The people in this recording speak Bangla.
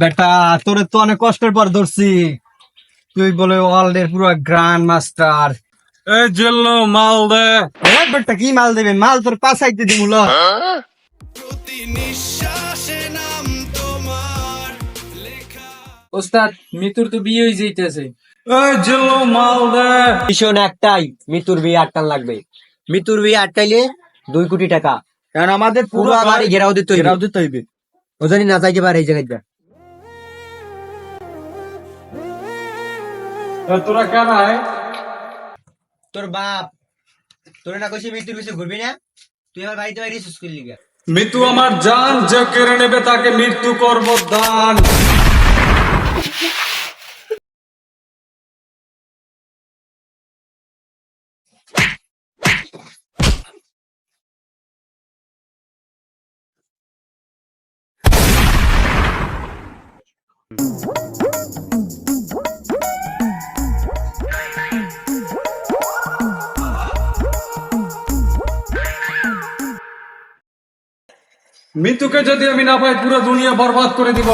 বেটা তোরে তো অনেক কষ্টের পর ধরছি। তুই বলে ওয়ার্ল্ড এর পুরো গ্র্যান্ড মাস্টার এই জেল্লো মাল দে। বেটা কি মাল দেবে মাল তোর পাশাইতে দিমুল ওস্তাদ মিতুর তো বিয়ে হয়ে যাইতেছে। এই জেল্লো মাল দে। মিশন একটাই মিতুর বিয়ে আটটান লাগবে। মিতুর বিয়ে আটটাইলে দুই কোটি টাকা। কারণ আমাদের পুরো বাড়ি ঘেরাও দিতে ঘেরাও দিতে হইবে। ও জানি না যাইতে পারে এই জায়গাটা তোরা কেন আয় তোর বাপ। তোর না কইছি মৃত্যুর পিছু ঘুরবি না? তুই আমার বাড়িতে বাইরে শেষ করলি মৃত্যু আমার জান যে কেড়ে নেবে তাকে মৃত্যু করব দান। মৃত্যুকে যদি আমি না পাই পুরো দুনিয়া বরবাদ করে দিব।